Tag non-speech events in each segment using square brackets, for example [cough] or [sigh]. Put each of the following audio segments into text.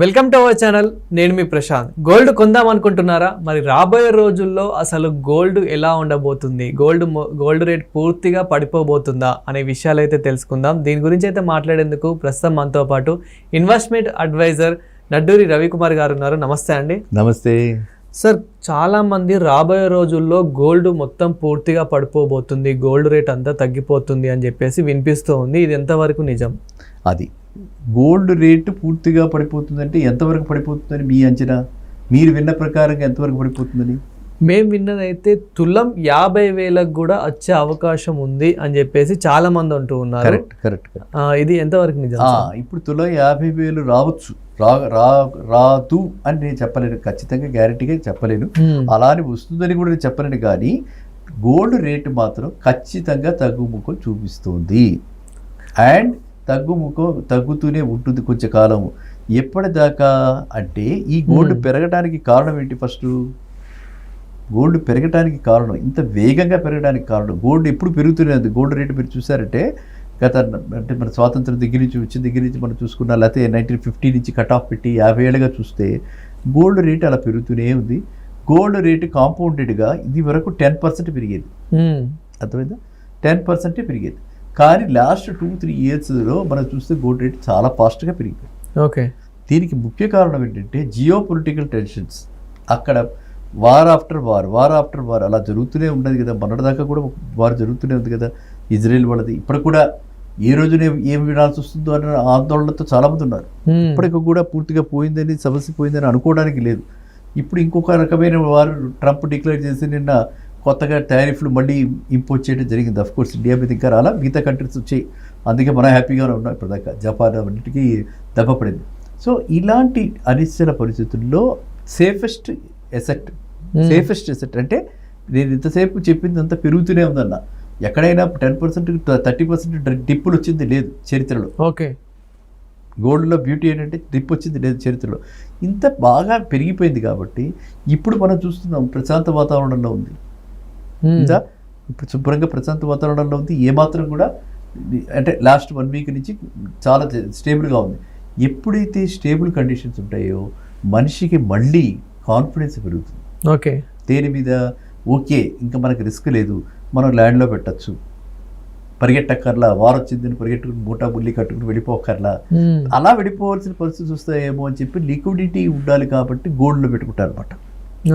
Welcome to our channel నేను మీ Prashanth. Gold కొందాం అనుకుంటున్నారా? మరి రాబోయే రోజుల్లో అసలు గోల్డ్ ఎలా ఉండబోతుంది? గోల్డ్ గోల్డ్ రేట్ పూర్తిగా పడిపోబోతుందా అనే విషయాలు అయితే తెలుసుకుందాం. దీని గురించి అయితే మాట్లాడేందుకు ప్రస్తుతం మనతో పాటు ఇన్వెస్ట్మెంట్ అడ్వైజర్ నడ్డూరి రవికుమార్ గారు ఉన్నారు. నమస్తే అండి. నమస్తే. సార్ చాలా మంది రాబోయే రోజుల్లో గోల్డ్ మొత్తం పూర్తిగా పడిపోబోతుంది. గోల్డ్ రేట్ అంతా తగ్గిపోతుంది అని చెప్పేసి వినిపిస్తూ ఉంది. ఇది ఎంతవరకు నిజం? అది గోల్డ్ రేటు పూర్తిగా పడిపోతుందంటే ఎంతవరకు పడిపోతుందని మీ అంచనా? మీరు విన్న ప్రకారంగా ఎంతవరకు పడిపోతుందని? మేము విన్నదైతే తులం యాభై వేలకు కూడా వచ్చే అవకాశం ఉంది అని చెప్పేసి చాలా మంది అంటూ ఉన్నారు. కరెక్ట్ కరెక్ట్ ఇది ఎంతవరకు నిజం? ఇప్పుడు తుల యాభై వేలు రావచ్చు. రా రా రాదు అని నేను చెప్పలేను. ఖచ్చితంగా గ్యారంటీగా చెప్పలేను. అలానే వస్తుందని కూడా నేను చెప్పలేను. కానీ గోల్డ్ రేటు మాత్రం ఖచ్చితంగా తగ్గుముఖం చూపిస్తుంది. అండ్ తగ్గుముఖం తగ్గుతూనే ఉంటుంది కొంచెం కాలం ఎప్పటిదాకా అంటే ఈ గోల్డ్. పెరగడానికి కారణం ఏంటి ఫస్ట్? గోల్డ్ పెరగడానికి కారణం ఇంత వేగంగా పెరగడానికి కారణం. గోల్డ్ ఎప్పుడు పెరుగుతూనే ఉంది. గోల్డ్ రేటు మీరు చూసారంటే గత అంటే మన స్వాతంత్రం దగ్గర నుంచి వచ్చిన దగ్గర నుంచి మనం చూసుకున్నా లేకపోతే నైన్టీన్ ఫిఫ్టీ నుంచి కట్ ఆఫ్ పెట్టి యాభై ఏళ్ళుగా చూస్తే గోల్డ్ రేటు అలా పెరుగుతూనే ఉంది. గోల్డ్ రేటు కాంపౌండెడ్గా ఇది వరకు టెన్ పర్సెంట్ పెరిగేది. అర్థమైందా? టెన్ పర్సెంటే పెరిగేది. కానీ లాస్ట్ టూ త్రీ ఇయర్స్లో మనం చూస్తే గోల్డ్ రేట్ చాలా ఫాస్ట్గా పెరిగిపోయింది ఓకే. దీనికి ముఖ్య కారణం ఏంటంటే జియో పొలిటికల్ టెన్షన్స్. అక్కడ war after war war after war అలా జరుగుతూనే ఉన్నది కదా. మొన్నటిదాకా కూడా వార్ జరుగుతూనే ఉంది కదా. ఇజ్రాయెల్ వాళ్ళది. ఇప్పుడు కూడా ఏ రోజునే ఏం వినాల్సి వస్తుందో అన్న ఆందోళనతో చాలామంది ఉన్నారు. ఇప్పటికి కూడా పూర్తిగా పోయిందని సమస్య పోయిందని అనుకోవడానికి లేదు. ఇప్పుడు ఇంకొక రకమైన వారు ట్రంప్ డిక్లేర్ చేసి నిన్న కొత్తగా టారిఫ్లు మళ్ళీ ఇంపోజ్ చేయడం జరిగింది. అఫ్ కోర్స్ ఇండియా మీద ఇంకా రాలా. మిగతా కంట్రీస్ వచ్చాయి అందుకే మనం హ్యాపీగానే ఉన్నాం. ఇప్పటిదాకా జపాన్ అన్నిటికీ దెబ్బ పడింది. సో ఇలాంటి అనిశ్చల పరిస్థితుల్లో సేఫెస్ట్ ఎసెట్. సేఫెస్ట్ ఎసెట్ అంటే నేను ఇంతసేపు చెప్పింది అంతా పెరుగుతూనే ఉందన్న. ఎక్కడైనా టెన్ పర్సెంట్ థర్టీ పర్సెంట్ డిప్పులు వచ్చింది లేదు చరిత్రలో. ఓకే. గోల్డ్లో బ్యూటీ ఏంటంటే డిప్ వచ్చింది లేదు చరిత్రలో. ఇంత బాగా పెరిగిపోయింది కాబట్టి ఇప్పుడు మనం చూస్తున్నాం ప్రశాంత వాతావరణంలో ఉంది. ఇంకా ఇప్పుడు శుభ్రంగా ప్రశాంత వాతావరణంలో ఉంది. ఏమాత్రం కూడా అంటే లాస్ట్ వన్ వీక్ నుంచి చాలా స్టేబుల్గా ఉంది. ఎప్పుడైతే స్టేబుల్ కండిషన్స్ ఉంటాయో మనిషికి మళ్ళీ కాన్ఫిడెన్స్ పెరుగుతుంది. ఓకే దేని మీద? ఓకే ఇంకా మనకి రిస్క్ లేదు. మనం ల్యాండ్లో పెట్టచ్చు. పరిగెట్టక్కర్లా వార్ వచ్చిందని పరిగెట్టుకుని మూటా బుల్లి కట్టుకుని వెళ్ళిపోకర్లా Hmm. అలా వెళ్ళిపోవాల్సిన పరిస్థితి వస్తాయేమో అని చెప్పి లిక్విడిటీ ఉండాలి కాబట్టి గోల్డ్లో పెట్టుకుంటారు అనమాట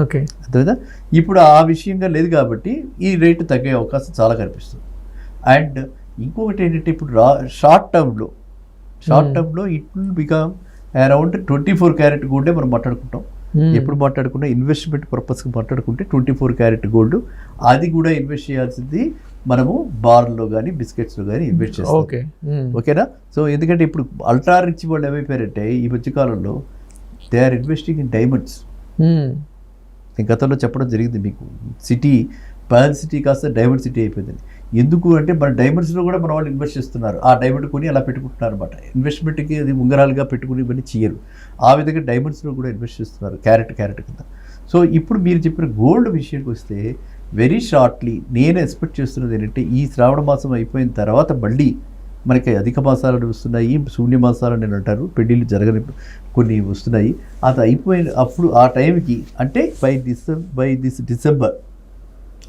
ఓకే. అర్థమైందా? ఇప్పుడు ఆ విషయంగా లేదు కాబట్టి ఈ రేటు తగ్గే అవకాశం చాలా కనిపిస్తుంది. అండ్ ఇంకొకటి ఏంటంటే ఇప్పుడు రా షార్ట్ టర్మ్లో షార్ట్. టర్మ్లో it will become around twenty four carat గోల్డే మనం మాట్లాడుకుంటాం. ఎప్పుడు మాట్లాడుకున్నా ఇన్వెస్ట్మెంట్ పర్పస్కి మాట్లాడుకుంటే ట్వంటీ ఫోర్ క్యారెట్ గోల్డ్ అది కూడా ఇన్వెస్ట్ చేయాల్సింది మనము బార్లో కానీ బిస్కెట్స్లో కానీ ఇన్వెస్ట్ చేస్తాం. ఓకే. ఓకేనా? సో ఎందుకంటే ఇప్పుడు అల్ట్రా రిచ్ వాళ్ళు ఏమైపోయారంటే ఈ మధ్యకాలంలో they are investing in diamonds. నేను గతంలో చెప్పడం జరిగింది మీకు. సిటీ పర్ల్ సిటీ కాస్త డైమండ్ సిటీ అయిపోయింది ఎందుకు అంటే మన డైమండ్స్లో కూడా మన వాళ్ళు ఇన్వెస్ట్ చేస్తున్నారు. ఆ డైమండ్ కొని అలా పెట్టుకుంటున్నారు అనమాట ఇన్వెస్ట్మెంట్కి అది ఉంగరాలుగా పెట్టుకుని ఇవన్నీ చేయరు. ఆ విధంగా డైమండ్స్లో కూడా ఇన్వెస్ట్ చేస్తున్నారు క్యారెట్ క్యారెట్ కింద. సో ఇప్పుడు మీరు చెప్పిన గోల్డ్ విషయానికి వస్తే వెరీ షార్ట్లీ నేను ఎక్స్పెక్ట్ చేస్తున్నది ఏంటంటే ఈ శ్రావణ మాసం అయిపోయిన తర్వాత మళ్ళీ మనకి అధిక మాసాలు వస్తున్నాయి శూన్య మాసాలు నేను అంటారు. పెళ్ళిళ్ళు జరగని కొన్ని వస్తున్నాయి. అది అయిపోయిన అప్పుడు ఆ టైంకి అంటే by December by this December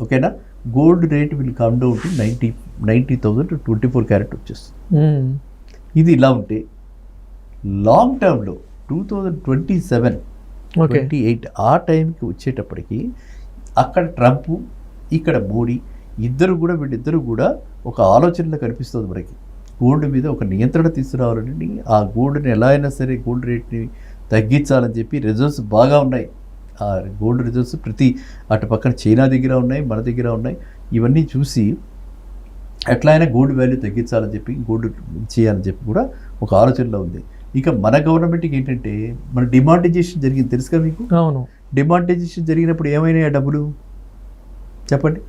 ఓకేనా? Gold rate will come down to ninety ninety thousand to twenty four carat వచ్చేస్తుంది. Hmm. ఇది ఇలా ఉంటే లాంగ్ టర్మ్లో two thousand twenty seven twenty eight ఆ టైంకి వచ్చేటప్పటికి అక్కడ ట్రంప్ ఇక్కడ మోడీ ఇద్దరు కూడా వీళ్ళిద్దరూ కూడా ఒక ఆలోచనలో కనిపిస్తుంది మనకి. గోల్డ్ మీద ఒక నియంత్రణ తీసుకురావాలని ఆ గోల్డ్ని ఎలా అయినా సరే గోల్డ్ రేట్ని తగ్గించాలని చెప్పి రిజర్వ్స్ బాగా ఉన్నాయి. ఆ గోల్డ్ రిజర్వ్స్ ప్రతి అటు పక్కన చైనా దగ్గర ఉన్నాయి మన దగ్గర ఉన్నాయి. ఇవన్నీ చూసి ఎట్లా అయినా గోల్డ్ వాల్యూ తగ్గించాలని చెప్పి గోల్డ్ చేయాలని చెప్పి కూడా ఒక ఆలోచనలో ఉంది. ఇక మన గవర్నమెంట్కి ఏంటంటే మన డిమాండైజేషన్ జరిగింది తెలుసు కదా మీకు? అవును. డిమాండైజేషన్ జరిగినప్పుడు ఏమైనాయి డబ్బులు? చెప్పండి.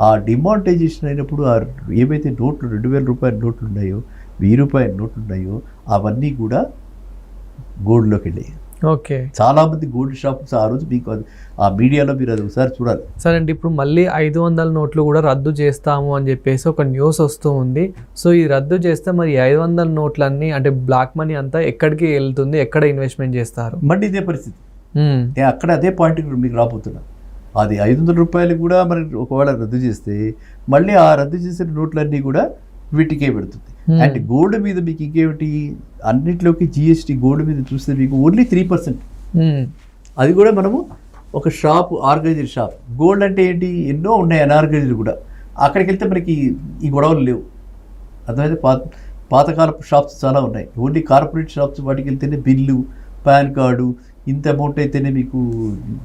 ఆ డిమాండైజేషన్ అయినప్పుడు ఆ ఏవైతే నోట్లు రెండు వేల రూపాయల నోట్లు ఉన్నాయో వెయ్యి రూపాయల నోట్లు ఉన్నాయో అవన్నీ కూడా గోల్డ్లోకి వెళ్ళాయి. ఓకే. చాలా మంది గోల్డ్ షాప్స్ ఆ రోజు మీకు అది ఆ మీడియాలో మీరు అది ఒకసారి చూడాలి. సరే అండి ఇప్పుడు మళ్ళీ ఐదు వందల నోట్లు కూడా రద్దు చేస్తాము అని చెప్పేసి ఒక న్యూస్ వస్తూ ఉంది. సో ఈ రద్దు చేస్తే మరి ఐదు వందల నోట్లన్నీ అంటే బ్లాక్ మనీ అంతా ఎక్కడికి వెళ్తుంది ఎక్కడ ఇన్వెస్ట్మెంట్ చేస్తారు? మళ్ళీ ఇదే పరిస్థితి. అక్కడ అదే పాయింట్ మీకు రాబోతున్నా. అది ఐదు వందల రూపాయలు కూడా మరి ఒకవేళ రద్దు చేస్తే మళ్ళీ ఆ రద్దు చేసిన నోట్లన్నీ కూడా వీటికే పెడుతుంది. Hmm. అండ్ గోల్డ్ మీద మీకు ఇంకేమిటి? అన్నిట్లోకి జిఎస్టీ గోల్డ్ మీద చూస్తే మీకు ఓన్లీ త్రీ పర్సెంట్. అది కూడా మనము ఒక షాప్ ఆర్గనైజ్డ్ షాప్. గోల్డ్ అంటే ఏంటి? ఎన్నో ఉన్నాయి అనార్గనైజ్డ్ కూడా. అక్కడికి వెళ్తే మనకి ఈ గొడవలు లేవు. అర్థమైతే పాత పాతకాలపు షాప్స్ చాలా ఉన్నాయి. ఓన్లీ కార్పొరేట్ షాప్స్ వాటికి వెళ్తేనే బిల్లు పాన్ కార్డు ఇంత అమౌంట్ అయితేనే మీకు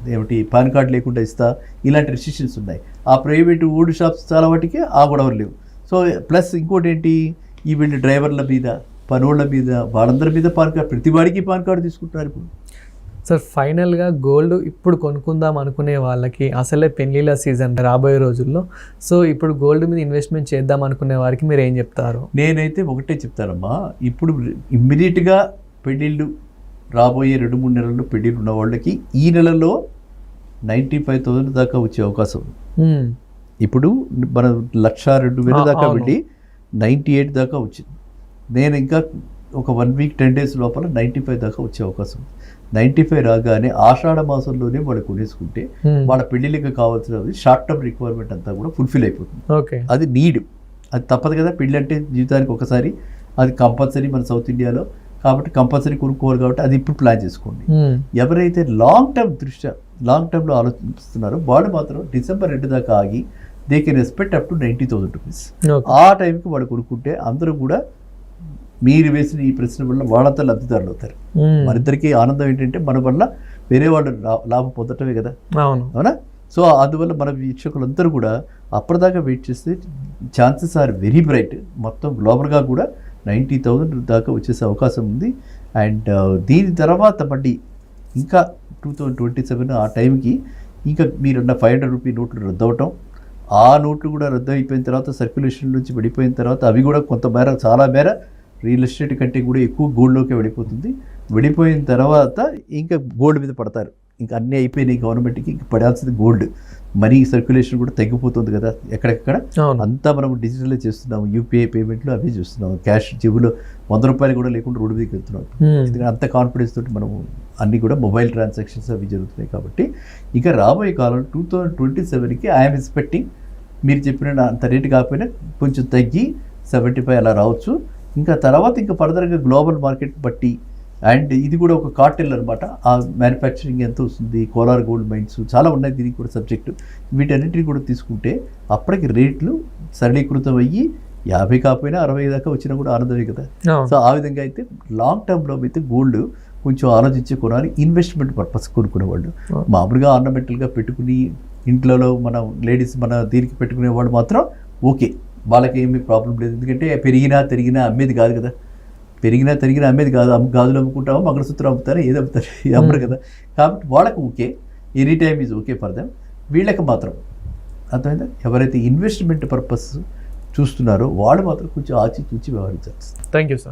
ఏమిటి పాన్ కార్డు లేకుండా ఇస్తా ఇలాంటి రెస్ట్రిక్షన్స్ ఉన్నాయి. ఆ ప్రైవేట్ ఓల్డ్ షాప్స్ చాలా వాటికి ఆ గొడవలు లేవు. సో ప్లస్ ఇంకోటి ఏంటి ఈ వీళ్ళు డ్రైవర్ల మీద పనోళ్ళ మీద వాళ్ళందరి మీద పాన్ కార్డు ప్రతి వాడికి పాన్ కార్డు తీసుకుంటున్నారు ఇప్పుడు. సార్ ఫైనల్గా గోల్డ్ ఇప్పుడు కొనుక్కుందాం అనుకునే వాళ్ళకి అసలే పెళ్ళిళ్ళ సీజన్ రాబోయే రోజుల్లో. సో ఇప్పుడు గోల్డ్ మీద ఇన్వెస్ట్మెంట్ చేద్దాం అనుకునే వారికి మీరు ఏం చెప్తారు? నేనైతే ఒకటే చెప్తానమ్మా. ఇప్పుడు ఇమ్మీడియట్గా పెళ్ళిళ్ళు రాబోయే రెండు మూడు నెలల్లో పెళ్ళిళ్ళు ఉన్న వాళ్ళకి ఈ నెలలో నైంటీ ఫైవ్ థౌసండ్ దాకా వచ్చే అవకాశం. ఇప్పుడు మన లక్ష రెండు వేల దాకా. వెళ్ళి నైంటీ ఎయిట్ దాకా వచ్చింది. నేను ఇంకా ఒక వన్ వీక్ టెన్ డేస్ లోపల నైంటీ ఫైవ్ దాకా వచ్చే అవకాశం నైంటీ ఫైవ్ రాగానే ఆషాఢ మాసంలోనే వాళ్ళు కొనేసుకుంటే. వాళ్ళ పెళ్ళిళ్ళకి కావాల్సిన షార్ట్ టర్మ్ రిక్వైర్మెంట్ అంతా కూడా ఫుల్ఫిల్ అయిపోతుంది. ఓకే. అది నీడ్ అది తప్పదు కదా పెళ్ళి అంటే జీవితానికి ఒకసారి అది కంపల్సరీ మన సౌత్ ఇండియాలో కాబట్టి కంపల్సరీ కొనుక్కోవాలి కాబట్టి అది ఇప్పుడు ప్లాన్ చేసుకోండి. ఎవరైతే లాంగ్ టర్మ్ దృష్ట్యా లాంగ్ టర్మ్లో ఆలోచిస్తున్నారో వాళ్ళు మాత్రం డిసెంబర్ రెండు దాకా ఆగి they can respect up to ninety thousand rupees ఆ టైంకి వాళ్ళు కొనుక్కుంటే అందరూ కూడా మీరు వేసిన ఈ ప్రశ్న వల్ల వాళ్ళంతా లబ్ధిదారులు అవుతారు. మ్మ్. మనిద్దరికీ ఆనందం ఏంటంటే మన వల్ల వేరే వాళ్ళు లాభం పొందటమే కదా. అవును. అవునా? సో అందువల్ల మన వీక్షకులందరూ కూడా అప్పటిదాకా వెయిట్ చేస్తే ఛాన్సెస్ ఆర్ వెరీ బ్రైట్ మొత్తం గ్లోబల్గా కూడా నైంటీ థౌజండ్ దాకా వచ్చేసే అవకాశం ఉంది. అండ్ uh, దీని తర్వాత మళ్ళీ ఇంకా టూ థౌజండ్ ట్వంటీ సెవెన్ ఆ టైంకి ఇంకా మీరున్న ఫైవ్ హండ్రెడ్ రూపీ నోట్లు రద్దు అవటం ఆ నోట్లు కూడా రద్దు అయిపోయిన తర్వాత సర్క్యులేషన్ నుంచి పడిపోయిన తర్వాత అవి కూడా కొంత మేర చాలా మేర రియల్ ఎస్టేట్ కంటే కూడా ఎక్కువ గోల్డ్లోకి వెళ్ళిపోతుంది. వెళ్ళిపోయిన తర్వాత ఇంకా గోల్డ్ మీద పడతారు. ఇంకా అన్నీ అయిపోయినాయి గవర్నమెంట్కి ఇంక పడాల్సింది గోల్డ్. మనీ సర్క్యులేషన్ కూడా తగ్గిపోతుంది కదా ఎక్కడెక్కడ? అంతా మనం డిజిటలే చేస్తున్నాము యూపీఐ పేమెంట్లు అవి చూస్తున్నాము. క్యాష్ జేబులో వంద రూపాయలు కూడా లేకుండా రోడ్డు మీదకి వెళ్తున్నాం. ఎందుకంటే అంత కాన్ఫిడెన్స్ తోటి మనం అన్ని కూడా మొబైల్ ట్రాన్సాక్షన్స్ అవి జరుగుతున్నాయి కాబట్టి ఇక రాబోయే కాలం టూ థౌజండ్ ట్వంటీ సెవెన్కి ఐఎమ్ ఎక్స్పెక్టింగ్ మీరు చెప్పిన అంత రేటు కాకపోయినా కొంచెం తగ్గి సెవెంటీ ఫైవ్ అలా రావచ్చు. ఇంకా తర్వాత ఇంకా ఫర్దర్గా గ్లోబల్ మార్కెట్ బట్టి అండ్ ఇది కూడా ఒక కార్టెల్ అనమాట ఆ మ్యానుఫ్యాక్చరింగ్ ఎంత వస్తుంది కోలార్ గోల్డ్ మైన్స్ చాలా ఉన్నాయి దీనికి కూడా సబ్జెక్టు. వీటన్నిటిని కూడా తీసుకుంటే అప్పటికి రేట్లు సరళీకృతం అయ్యి యాభై కాకపోయినా అరవై దాకా వచ్చినా కూడా ఆనందమే కదా. సో ఆ విధంగా అయితే లాంగ్ టర్మ్లో అయితే గోల్డ్ కొంచెం ఆలోచించి కొనాలి ఇన్వెస్ట్మెంట్ పర్పస్ కొనుక్కునేవాళ్ళు. మామూలుగా ఆర్నమెంటల్గా పెట్టుకుని ఇంట్లో మన లేడీస్ మన దీనికి పెట్టుకునే వాళ్ళు మాత్రం ఓకే వాళ్ళకి ఏమీ ప్రాబ్లం లేదు. ఎందుకంటే పెరిగినా తిరిగినా అమ్మేది కాదు కదా. పెరిగినా తరిగినా అమ్మేది కాదు. అమ్ము గాజులు అమ్ముకుంటామో మంగళసూత్రం అమ్ముతారు ఏది అమ్ముతారు? [laughs] అమ్మరు కదా. కాబట్టి వాళ్ళకు okay. Any time is okay for them. వీళ్ళకి మాత్రం అర్థమైందా? ఎవరైతే ఇన్వెస్ట్మెంట్ పర్పస్ చూస్తున్నారో వాళ్ళు మాత్రం కొంచెం ఆచి చూచి వ్యవహరించాలి థ్యాంక్ యూ సార్.